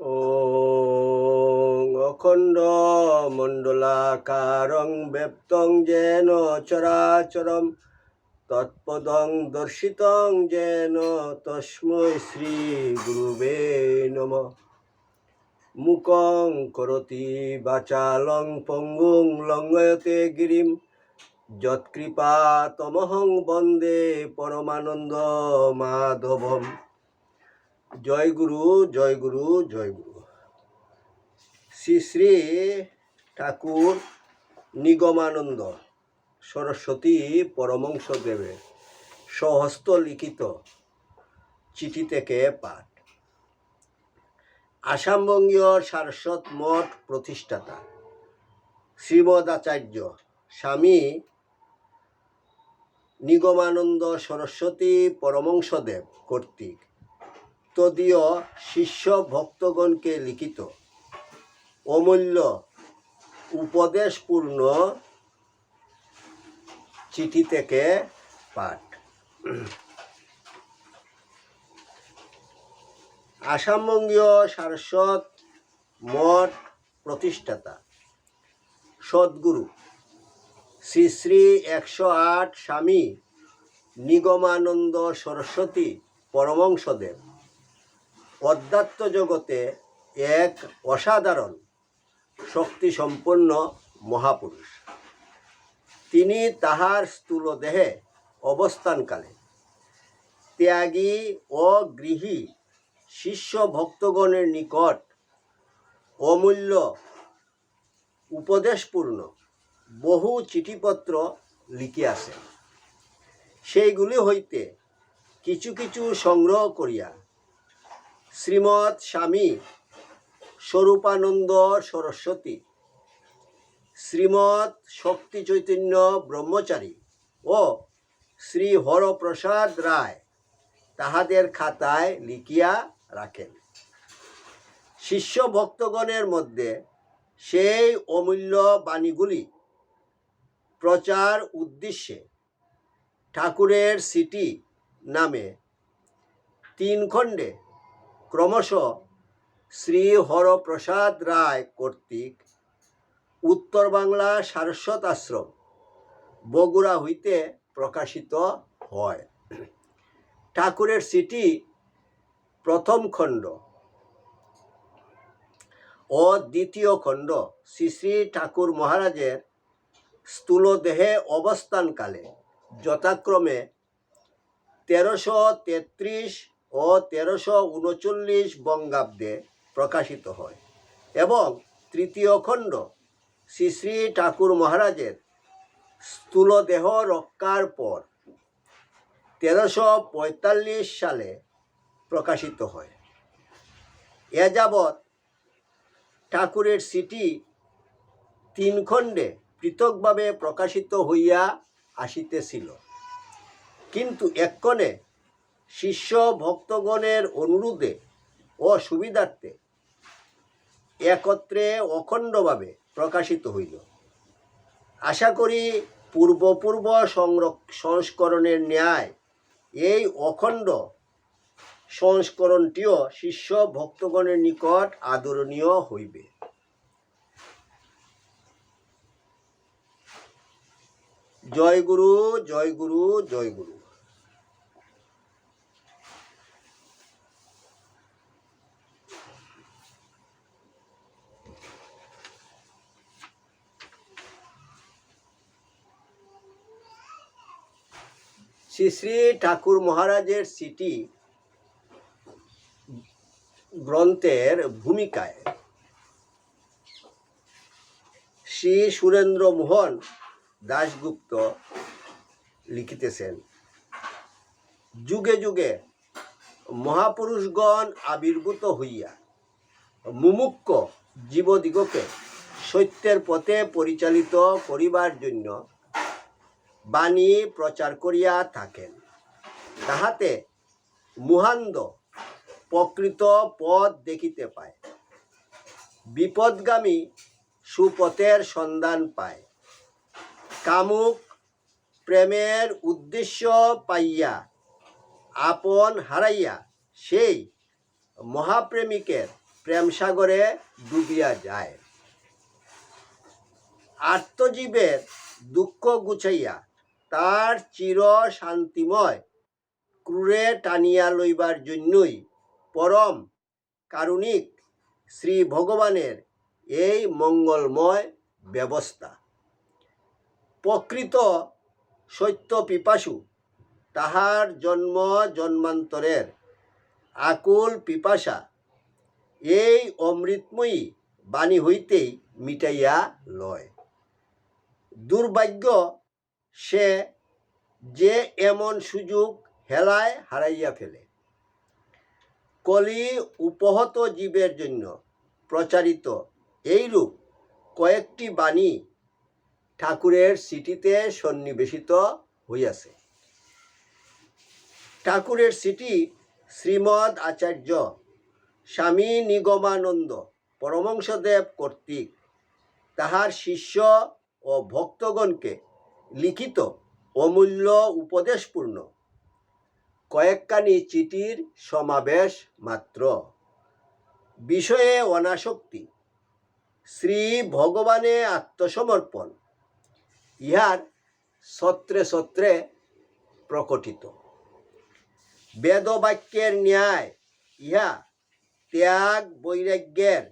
ওং অখণ্ড মণ্ডলাকারং ব্যপ্তং যেন চরাচরম তৎপদং দর্শিতং যেন তস্মৈ শ্রী গুরুবে নম মুকং করতি বাচালং পঙ্গুং লঙ্গয়তে গিরিম যৎকৃপা তমহং বন্দে পরমানন্দ মাধবম জয় গুরু জয় গুরু জয় গুরু। শ্রী শ্রী ঠাকুর নিগমানন্দ সরস্বতী পরমংশ দেবের স্বহস্ত লিখিত চিঠি থেকে পাঠ। আসামবঙ্গীয় সারস্বত মঠ প্রতিষ্ঠাতা শ্রীমদ আচার্য স্বামী নিগমানন্দ সরস্বতী পরমংসদেব কর্তৃক তদীয় শিষ্য ভক্তগণকে লিখিত। অমূল্য উপদেশপূর্ণ চিঠি থেকে পাঠ। আসামবঙ্গীয় সারস্বত মঠ প্রতিষ্ঠাতা, সদ্গুরু, শ্রী শ্রী একশো আট স্বামী নিগমানন্দ সরস্বতী পরমংসদেব। অধ্যাত্ম জগতে এক অসাধারণ, শক্তিসম্পন্ন মহাপুরুষ। তিনি তাহার স্থূল দেহে অবস্থানকালে ত্যাগী ও গৃহী শিষ্য ভক্তগণের নিকট অমূল্য উপদেশপূর্ণ বহু চিঠিপত্র লিখিয়াছেন। সেইগুলি হইতে কিছু কিছু সংগ্রহ করিয়া শ্রীমৎ স্বামী স্বরূপানন্দ সরস্বতী, শ্রীমৎ শক্তি চৈতন্য ব্রহ্মচারী ও শ্রী হরপ্রসাদ রায় তাহাদের খাতায় লিখিয়া রাখেন। শিষ্য ভক্তগণের মধ্যে সেই অমূল্য বাণীগুলি প্রচার উদ্দেশ্যে ঠাকুরের সিটি নামে তিন খণ্ডে ক্রমশ শ্রী হরপ্রসাদ রায় কর্তৃক উত্তর বাংলা সারস্বত আশ্রম বগুড়া হইতে প্রকাশিত হয়। ঠাকুরের সিটি প্রথম খণ্ড ও দ্বিতীয় খণ্ড শ্রী শ্রী ঠাকুর মহারাজের স্থূল দেহে অবস্থানকালে যথাক্রমে তেরোশো তেত্রিশ ও তেরোশো উনচল্লিশ বঙ্গাব্দে প্রকাশিত হয় এবং তৃতীয় খণ্ড শ্রী শ্রী ঠাকুর মহারাজের স্থূল দেহ রক্ষার পর তেরোশো পঁয়তাল্লিশ সালে প্রকাশিত হয়। এ যাবৎ ঠাকুরের সিটি তিন খণ্ডে পৃথকভাবে প্রকাশিত হইয়া আসিতেছিল। কিন্তু এক্ষণে শিষ্য ভক্তগণের অনুরোধে ও সুবিধার্থে একত্রে অখণ্ডভাবে প্রকাশিত হইল। আশা করি পূর্বপূর্ব সংস্করণের ন্যায় এই অখণ্ড সংস্করণটিও শিষ্য ভক্তগণের নিকট আদরণীয় হইবে। জয় গুরু জয় গুরু জয় গুরু শ্রী শ্রী ঠাকুর মহারাজের সিটি গ্রন্থের ভূমিকায় শ্রী সুরেন্দ্র মোহন দাশগুপ্ত লিখিতেছেন, যুগে যুগে মহাপুরুষগণ আবির্ভূত হইয়া মুমুক্ষ জীবদিগকে সত্যের পথে পরিচালিত করিবার জন্য বাণী প্রচার করিয়া থাকেন। তাহাতে মুহান্দ প্রকৃত পথ দেখিতে পায়। বিপদগামী সুপথের সন্ধান পায়। কামুক প্রেমের উদ্দেশ্য পাইয়া, আপন হারাইয়া সেই মহাপ্রেমিকের প্রেমসাগরে ডুবিয়া যায়। আত্মজীবের দুঃখ গুছাইয়া তার চির শান্তিময় ক্রুরে টানিয়া লইবার জন্যই পরম কারুণিক শ্রী ভগবানের এই মঙ্গলময় ব্যবস্থা। প্রকৃত সত্য পিপাসু, তাহার জন্ম জন্মান্তরের আকুল পিপাসা, এই অমৃতময়ী বাণী হইতেই মিটাইয়া লয়। দুর্ভাগ্য সে যে এমন সুযোগ হেলায় হারাইয়া ফেলে। কলি উপহত জীবের জন্য প্রচারিত এইরূপ কয়েকটি বাণী ঠাকুরের সিটিতে সন্নিবেশিত হইয়াছে। ঠাকুরের সিটি শ্রীমদ আচার্য স্বামী নিগমানন্দ পরমংসদেব কর্তৃক তাহার শিষ্য ও ভক্তগণকে লিখিত, অমূল্য, উপদেশপূর্ণ। কয়েকখানি চিঠির সমাবেশ মাত্র। বিষয়ে অনাসক্তি। শ্রী ভগবানে আত্মসমর্পণ। ইহার সত্রে সত্রে প্রকটিত। বেদবাক্যের ন্যায় ইহা ত্যাগ বৈরাগ্যের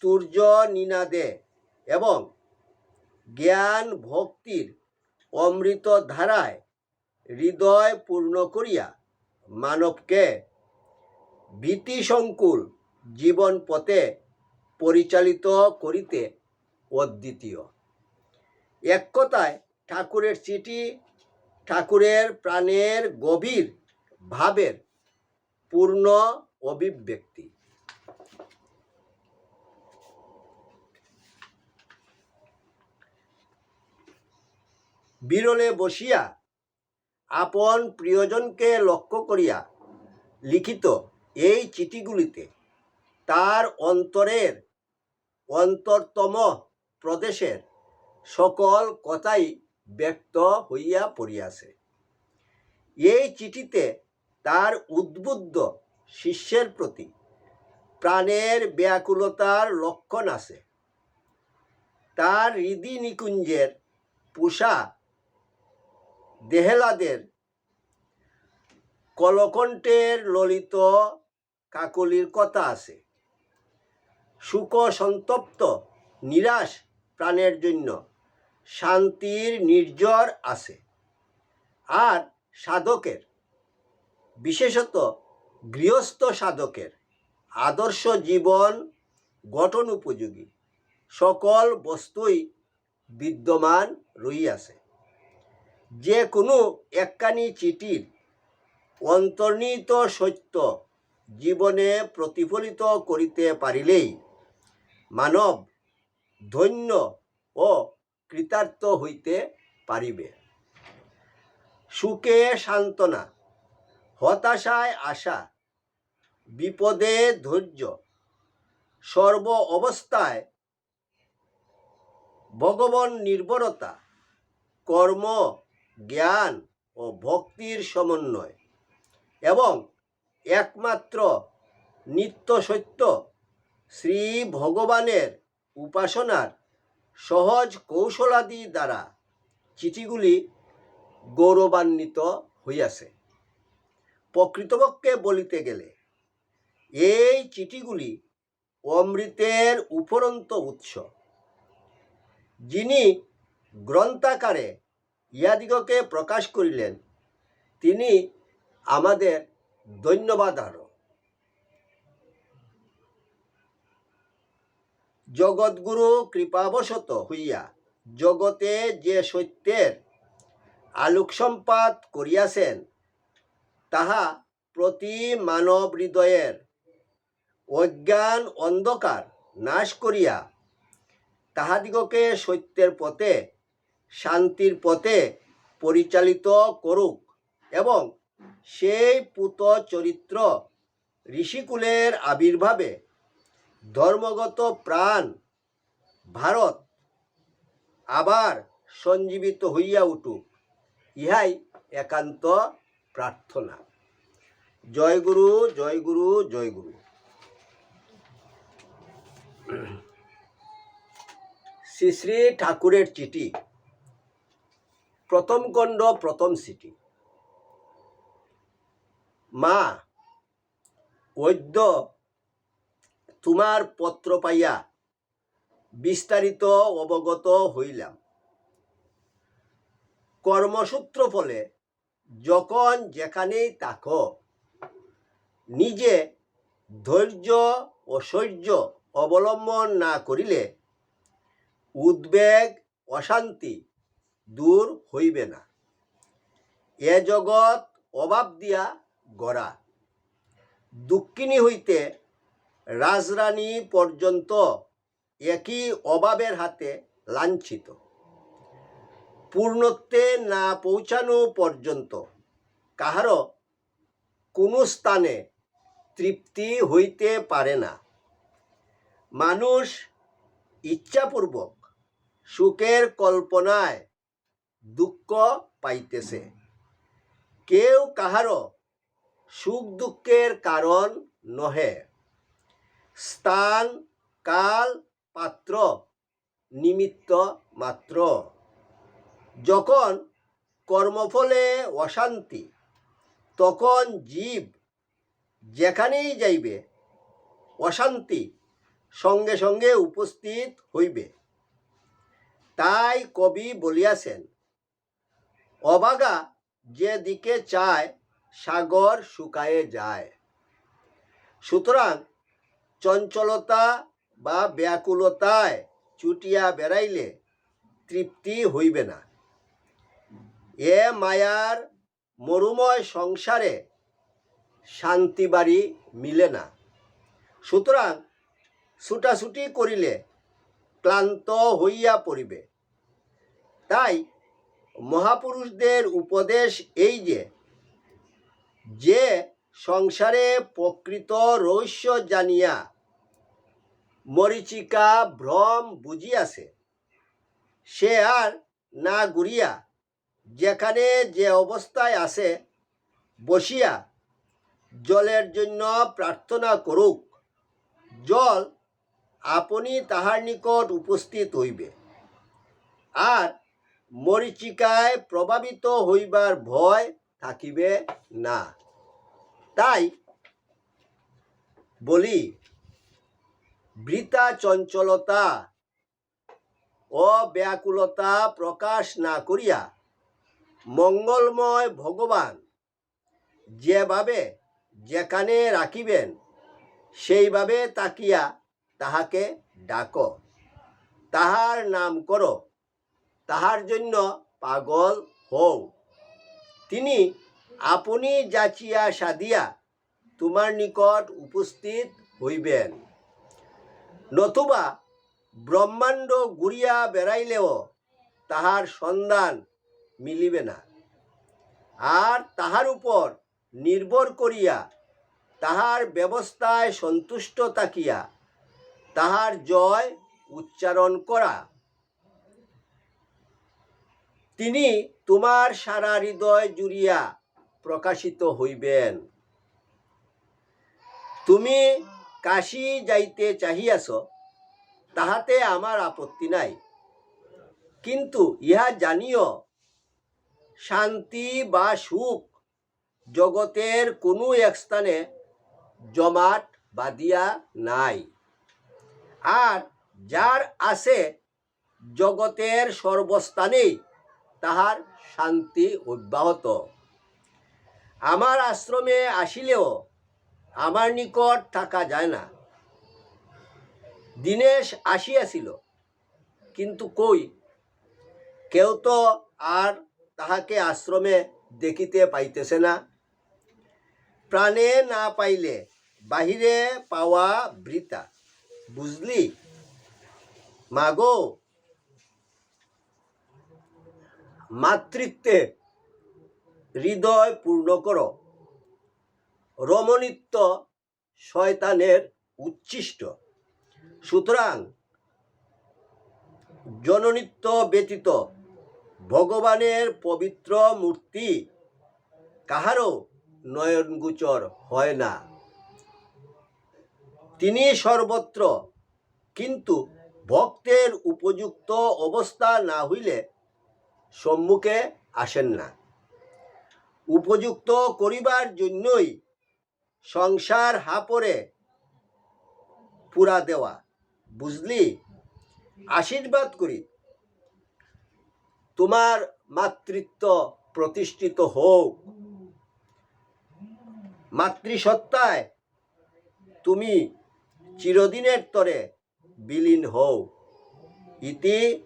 তুর্য নিনাদে এবং জ্ঞান ভক্তির অমৃত ধারায় হৃদয় পূর্ণ করিয়া মানবকে ভীতিসংকুল জীবন পথে পরিচালিত করিতে অদ্বিতীয়। এক কথায়, ঠাকুরের চিঠি ঠাকুরের প্রাণের গভীর ভাবের পূর্ণ অভিব্যক্তি। বিরলে বসিয়া আপন প্রিয়জনকে লক্ষ্য করিয়া লিখিত এই চিঠিগুলিতে তার অন্তরের অন্তরতম প্রদেশের সকল কথাই ব্যক্ত হইয়া পড়িয়াছে। এই চিঠিতে তার উদ্বুদ্ধ শিষ্যের প্রতি প্রাণের ব্যাকুলতার লক্ষণ আছে। তার হৃদি নিকুঞ্জের পুষা দেহেলাদের কলকণ্ঠের ললিত কাকলির কথা আছে। সুখ, সন্তপ্ত, নিরাশ প্রাণের জন্য শান্তির নির্জর আছে। আর সাধকের, বিশেষত গৃহস্থ সাধকের আদর্শ জীবন গঠন উপযোগী। সকল বস্তুই বিদ্যমান রইয়াছে যে কোনো একখানি চিঠির অন্তর্নিহিত সত্য জীবনে প্রতিফলিত করিতে পারিলেই মানব ধন্য ও কৃতার্থ হইতে পারিবে। সুখে সান্ত্বনা, হতাশায় আশা, বিপদে ধৈর্য, সর্ব অবস্থায় ভগবান নির্ভরতা কর্ম জ্ঞান ও ভক্তির সমন্বয় এবং একমাত্র নিত্য সত্য শ্রী ভগবানের উপাসনার সহজ কৌশলাদি দ্বারা চিঠিগুলি গৌরবান্বিত হইয়াছে। প্রকৃতপক্ষে বলিতে গেলে এই চিঠিগুলি অমৃতের উপরন্ত উৎস। যিনি গ্রন্থাকারে ইহাদিগকে প্রকাশ করিলেন। তিনি আমাদের ধন্যবাদ আরও। জগৎগুরু কৃপাবশত হইয়া জগতে যে সত্যের আলোক সম্পাদ করিয়াছেন, তাহা প্রতি মানব হৃদয়ের অজ্ঞান অন্ধকার নাশ করিয়া তাহাদিগকে সত্যের পথে শান্তির পথে পরিচালিত করুক এবং সেই পুত চরিত্র ঋষিকুলের আবির্ভাবে ধর্মগত প্রাণ ভারত আবার সঞ্জীবিত হইয়া উঠুক, ইহাই একান্ত প্রার্থনা। জয় গুরু জয় গুরু জয় গুরু। শ্রী শ্রী ঠাকুরের চিঠি। প্রথম খণ্ড প্রথম সিটি মা বৈদ্য তোমার পত্র পাইয়া বিস্তারিত অবগত হইলাম। কর্মসূত্র ফলে যখন যেখানেই থাকো, নিজে ধৈর্য শৌর্য অবলম্বন না করিলে উদ্বেগ, অশান্তি দূর হইবে না। এ জগৎ অভাব দিয়া গড়া। দুঃখিনী হইতে রাজরানী পর্যন্ত একই অভাবের হাতে লাঞ্ছিত। পূর্ণত্বে না পৌঁছানো পর্যন্ত কাহারও কোনো স্থানে তৃপ্তি হইতে পারে না। মানুষ ইচ্ছাপূর্বক সুখের কল্পনায় দুঃখ পাইতেছে। কেউ কাহারও সুখ দুঃখের কারণ নহে। স্থান, কাল, পাত্র নিমিত্ত মাত্র। যখন কর্মফলে অশান্তি, তখন জীব যেখানেই যাইবে, অশান্তি সঙ্গে সঙ্গে উপস্থিত হইবে। তাই কবি বলিয়াছেন অবাগা যে দিকে চায়, সাগর শুকায়ে যায়। সুতরাং চঞ্চলতা বা ব্যাকুলতায় চুটিয়া বেড়াইলে তৃপ্তি হইবে না। এ মায়ার মরুময় সংসারে শান্তি বাড়ি মিলে না। সুতরাং ছুটাছুটি করিলে ক্লান্ত হইয়া পড়িবে। তাই মহাপুরুষদের উপদেশ এই যে যে সংসারে প্রকৃত রহস্য জানিয়া মরিচিকা ভ্রম বুঝিয়াছে, সে আর না ঘুরিয়া যেখানে যে অবস্থায় আছে বসিয়া জলের জন্য প্রার্থনা করুক, জল আপনি তাহার নিকট উপস্থিত হইবে। আর মরিচিকায় প্রভাবিত হইবার ভয় থাকিবে না। তাই বলি বৃতা চঞ্চলতা ও ব্যাকুলতা প্রকাশ না করিয়া মঙ্গলময় ভগবান যেভাবে যেখানে রাখিবেন, সেইভাবে তাকিয়া তাহাকে ডাক। তাহার নাম করো। তাহার জন্য পাগল হও। তিনি আপনি যাচিয়া সাদিয়া তোমার নিকট উপস্থিত হইবেন। নতুবা ব্রহ্মাণ্ড ঘুরিয়া বেড়াইলেও তাহার সন্ধান মিলিবে না। আর তাহার উপর নির্ভর করিয়া তাহার ব্যবস্থায় সন্তুষ্ট থাকিয়া তাহার জয় উচ্চারণ করা তিনি তোমার সারা হৃদয় জুড়িয়া প্রকাশিত হইবেন। তুমি কাশী যাইতে চাহিয়াছ, তাহাতে আমার আপত্তি নাই। কিন্তু ইহা জানিও, শান্তি বা সুখ জগতের কোনো এক স্থানে জমাট বাঁধিয়া নাই। আর যার আছে জগতের সর্বস্থানেই তাহার শান্তি অব্যাহত আমার আশ্রমে আসিলেও আমার নিকট থাকা যায় না। দিনেশ আসিয়াছিল, কিন্তু কই? কেউ তো আর তাহাকে আশ্রমে দেখিতে পাইতেছে না। প্রাণে না পাইলে বাহিরে পাওয়া বৃতা বুঝলি? মাগো মাতৃত্বে হৃদয় পূর্ণ কর। রমণীত্ব শয়তানের উচ্ছিষ্ট। সুতরাং জননিত্য ব্যতীত ভগবানের পবিত্র মূর্তি কাহারও নয়নগোচর হয় না। তিনি সর্বত্র, কিন্তু ভক্তের উপযুক্ত অবস্থা না হইলে সম্মুখে আসেন না। উপযুক্ত করিবার জন্যই সংসার হাপরে পুরা দেওয়া, বুঝলি? আশীর্বাদ করি। তোমার মাতৃত্ব প্রতিষ্ঠিত হোক। মাতৃসত্তায় তুমি চিরদিনের তরে বিলীন হও। ইতি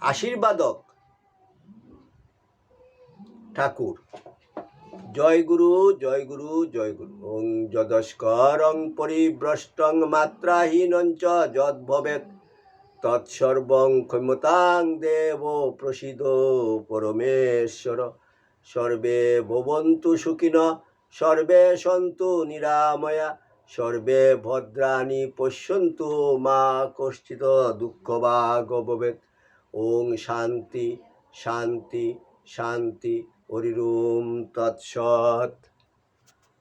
আশীর্বাদক। ঠাকুর। জয় গুরু জয় গুরু জয় গুরু। ওং যদস্করং পরিভ্রষ্টং মাত্রাহীনং চ যদ ভবেৎ তৎসর্বং ক্ষমতাং দেব প্রসিদ পরমেশ্বর। সর্বে ভবন্তু সুখিন, সর্বে সন্তু নিরাময়া। সর্বে ভদ্রাণি পশ্যন্তু মা কশ্চিত দুঃখ বা ভবেৎ। ওং শান্তি শান্তি শান্তি। হরিরোম তৎসৎ।